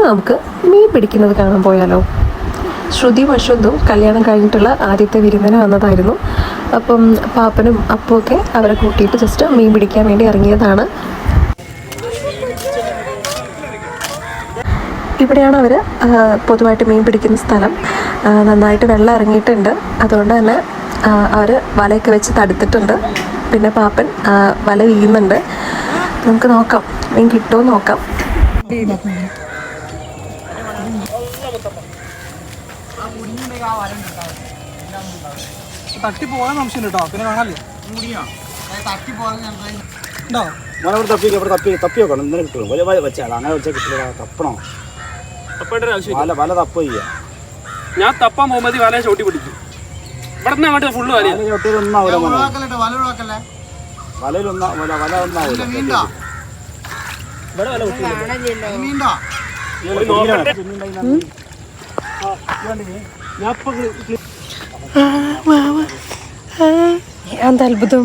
ഇന്ന് നമുക്ക് മീൻ പിടിക്കുന്നത് കാണാൻ പോയാലോ? ശ്രുതി വശന്തും കല്യാണം കഴിഞ്ഞിട്ടുള്ള ആദ്യത്തെ വിരുന്നിന് വന്നതായിരുന്നു. അപ്പം പാപ്പനും അപ്പുമൊക്കെ അവരെ കൂട്ടിയിട്ട് ജസ്റ്റ് മീൻ പിടിക്കാൻ വേണ്ടി ഇറങ്ങിയതാണ്. ഇവിടെയാണ് അവർ പൊതുവായിട്ട് മീൻ പിടിക്കുന്ന സ്ഥലം. നന്നായിട്ട് വെള്ളം ഇറങ്ങിയിട്ടുണ്ട്. അതുകൊണ്ട് തന്നെ അവർ വലയൊക്കെ വെച്ച് തടുത്തിട്ടുണ്ട്. പിന്നെ പാപ്പൻ വല വീഴുന്നുണ്ട്. നമുക്ക് നോക്കാം. മീൻ കിട്ടുമോ നോക്കാം. തട്ടി പോകാൻ സംശയം കേട്ടോ പിന്നെ കാണാല്ലേ ഉണ്ടോ? മോനെ ഇവിടെ തപ്പി ഇവിടെ തപ്പി തപ്പി വെക്കണം ഇന്നലെ കിട്ടുള്ളൂ. വലിയ വലിയ വെച്ചാൽ അങ്ങനെ വെച്ചാൽ കിട്ടില്ല. തപ്പണോ? തപ്പേണ്ട ഒരു ആവശ്യമില്ല. വല വല തപ്പ് ചെയ്യാ. ഞാൻ തപ്പാൻ പോകുമ്പോൾ മതി വലയെ ചവിട്ടി പിടിക്കും. ഇവിടെ നിന്ന് അങ്ങോട്ട് ഫുള്ള് വല മോനെ. വലയിലൊന്നും വല വല ഒന്നും ആവില്ല ഇവിടെ വല കുത്തിയില്ല. എന്താ അത്ഭുതം?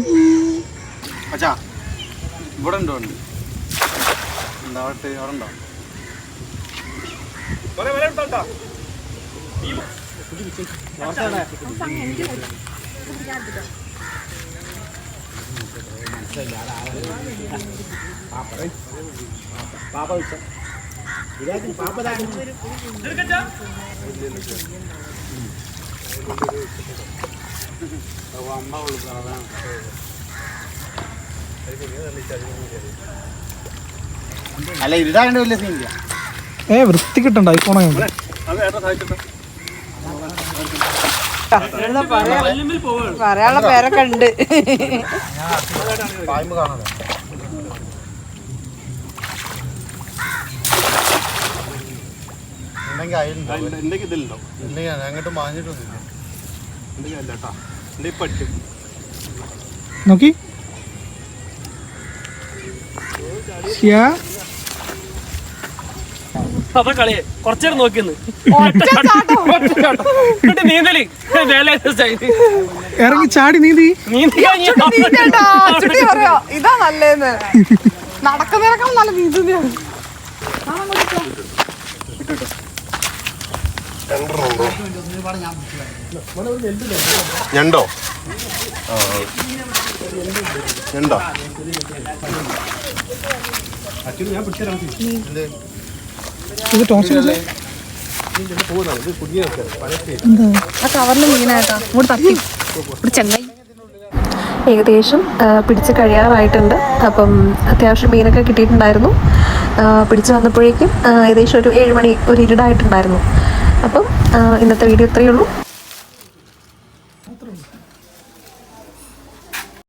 ഇവിടെ ഉണ്ടോ അവിടെ ഉണ്ടോ? എടുത്തോട്ടോ പാപ്പ അല്ല ഇരുടാണ്ട് വലിയ സീനില്ല ഏ വൃത്തി കിട്ടണ്ട ഐഫോൺ അത് ഏട്ടാ സഹായിച്ചിട്ടോ വല്യമ്മിൽ പോവാണ്. പറയാനുള്ള പേരൊക്കെ ഉണ്ട്. പായ്മ അതിലുണ്ടാവും എന്തൊക്കെ ഇതിലുണ്ടോ ഇല്ലെങ്കിൽ അങ്ങോട്ട് മാഞ്ഞിട്ടൊന്നുമില്ല എന്തൊക്കെ അല്ല കേട്ടാ. എന്റെ പറ്റും നോക്കി. അപ്പൊ കളിയെ കുറച്ചേരം നോക്കിയെന്ന്. എന്നിട്ട് നീന്തൽ. ഇറങ്ങി ചാടി നീന്തി. ഇതാ നല്ലേന്ന് നടക്കുന്നതിനേക്കാൾ നല്ല നീന്തുന്നതാണ്. ഞണ്ടോ? ഞണ്ടോ? ഇത് ടോസ് ആ കവറിൽ മീനായിട്ടാ ഇങ്ങോട്ട് തട്ടി. ഇവിടെ ചെങ്ങായി. ഏകദേശം പിടിച്ച് കഴിയാറായിട്ടുണ്ട്. അപ്പം അത്യാവശ്യം മീനൊക്കെ കിട്ടിയിട്ടുണ്ടായിരുന്നു. പിടിച്ച് വന്നപ്പോഴേക്കും ഏകദേശം ഒരു ഏഴുമണി ഒരു ഇരുടായിട്ടുണ്ടായിരുന്നു. അപ്പം ഇന്നത്തെ വീഡിയോ ഇത്രയേ ഉള്ളൂ.